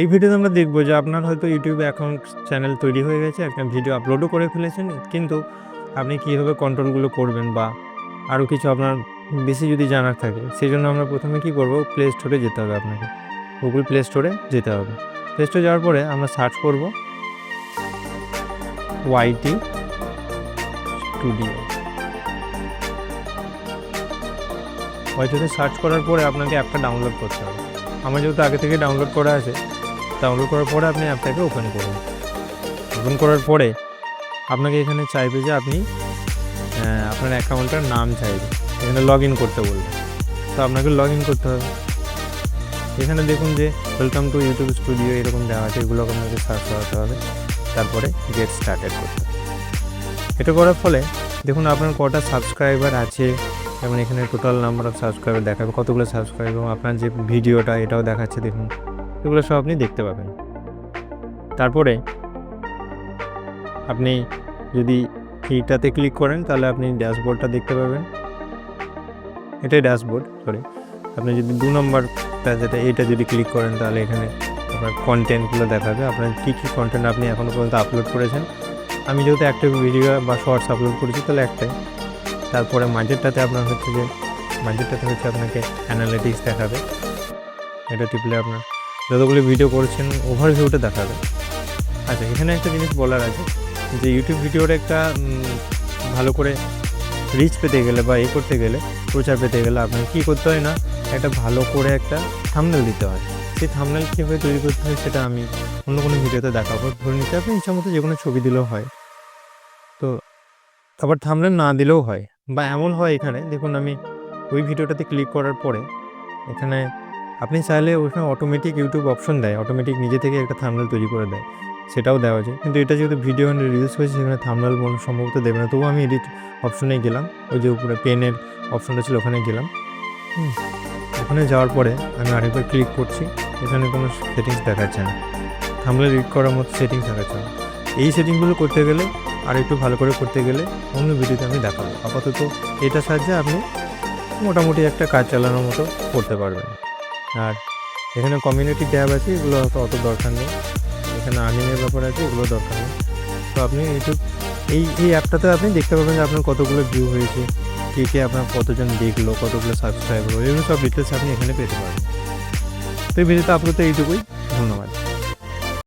এই ভিডিওতে আমরা দেখব যে আপনার হয়তো ইউটিউবে অ্যাকাউন্ট চ্যানেল তৈরি হয়ে গেছে একটা ভিডিও আপলোডও করে ফেলেছেন, কিন্তু আপনি কীভাবে কন্ট্রোলগুলো করবেন বা আরও কিছু আপনার বেশি যদি জানার থাকে সেই জন্য আমরা প্রথমে কী করব প্লে স্টোরে যেতে হবে আপনাকে। গুগল প্লে স্টোরে যেতে হবে। প্লে স্টোরে যাওয়ার পরে আমরা সার্চ করব ওয়াইটি স্টুডিও ওয়াইটিতে সার্চ করার পরে আপনাকে অ্যাপটা ডাউনলোড করতে হবে। আমার যেহেতু আগে থেকে ডাউনলোড করা আছে ডাউনলোড করার পরে আপনি অ্যাপটাকে ওপেন করুন। ওপেন করার পরে আপনাকে এখানে চাইবে যে আপনি আপনার অ্যাকাউন্টের নাম চাইবে। এখানে লগ ইন করতে বলবে। তো আপনাকে লগ ইন করতে হবে। এখানে দেখুন যে ওয়েলকাম টু ইউটিউব স্টুডিও এরকম দেওয়া আছে। এগুলো আপনাকে সার্চ করাতে হবে। তারপরে গেট স্টার্টেড করতে হবে। এটা করার ফলে দেখুন আপনার কটা সাবস্ক্রাইবার আছে। যেমন এখানে টোটাল নাম্বার অফ সাবস্ক্রাইবার দেখাবে। কতগুলো সাবস্ক্রাইবার এবং আপনার যে ভিডিওটা এটাও দেখাচ্ছে দেখুন। এগুলো সব আপনি দেখতে পাবেন। তারপরে আপনি যদি এইটাতে ক্লিক করেন, তাহলে আপনি ড্যাশবোর্ডটা দেখতে পাবেন। এটাই ড্যাশবোর্ড সরি আপনি যদি দু নম্বরটা যেটা এইটা যদি ক্লিক করেন, তাহলে এখানে আপনার কন্টেন্টগুলো দেখাবে। আপনার কী কী কন্টেন্ট আপনি এখনও পর্যন্ত আপলোড করেছেন। আমি যেহেতু একটা ভিডিও বা শর্টস আপলোড করেছি, তাহলে একটাই। তারপরে মাঝেরটাতে আপনার হচ্ছে যে মাঝেরটাতে হচ্ছে আপনাকে অ্যানালিটিক্স দেখাবে। এটা টিপলে আপনার যতগুলো ভিডিও করেছেন ওভারভিউটা দেখাবে আচ্ছা এখানে একটা জিনিস বলার আছে, যে ইউটিউব ভিডিওর একটা ভালো করে রিচ পেতে গেলে বা এ করতে গেলে, প্রচার পেতে গেলে আপনাকে কী করতে হয় না, একটা ভালো করে একটা থামনেল দিতে হয়। সেই থামনেল কীভাবে তৈরি করতে হয় সেটা আমি অন্য কোনো ভিডিওতে দেখাবো। ধরে নিতে আপনি ইচ্ছা মতো যে কোনো ছবি দিলেও হয়। তো, আবার থামনেল না দিলেও হয়, বা এমন হয় এখানে, দেখুন আমি ওই ভিডিওটাতে ক্লিক করার পরে, এখানে আপনি চাইলে ওখানে অটোমেটিক ইউটিউব অপশন দেয়। অটোমেটিক নিজে থেকে একটা থামনেল তৈরি করে দেয়। সেটাও দেওয়া যায় কিন্তু এটা যেহেতু ভিডিও রিলিজ হয়েছে, সেখানে থামনেল মনে সম্ভবত দেবে না। তবুও আমি এডিট অপশনে গেলাম। ওই যে উপরে পেনের অপশনটা ছিল, ওখানে গেলাম। ওখানে যাওয়ার পরে আমি আরেকবার ক্লিক করছি। এখানে কোনো সেটিংস দেখাচ্ছে না। থামনেল এডিট করার মতো সেটিংস দেখাচ্ছে না। এই সেটিংগুলো করতে গেলে আর একটু ভালো করে করতে গেলে অন্য ভিডিওতে আমি দেখাবো। আপাতত এটা সাহায্যে আপনি মোটামুটি একটা কাজ চালানোর মতো করতে পারবেন। আর এখানে কমিউনিটি ট্যাব আছে, এগুলো হয়তো অত দরকার নেই। এখানে আর্নিংয়ের ব্যাপার আছে, এগুলো দরকার নেই। তো আপনি ইউটিউব এই এই অ্যাপটাতে আপনি দেখতে পাবেন যে আপনার কতগুলো ভিউ হয়েছে, কে কে আপনার কতজন দেখল, কতগুলো সাবস্ক্রাইব হলো, এগুলো সব ডিটেলস আপনি এখানে পেতে পারেন। তো এই ভিডিওতে আপাতত এইটুকুই, ধন্যবাদ।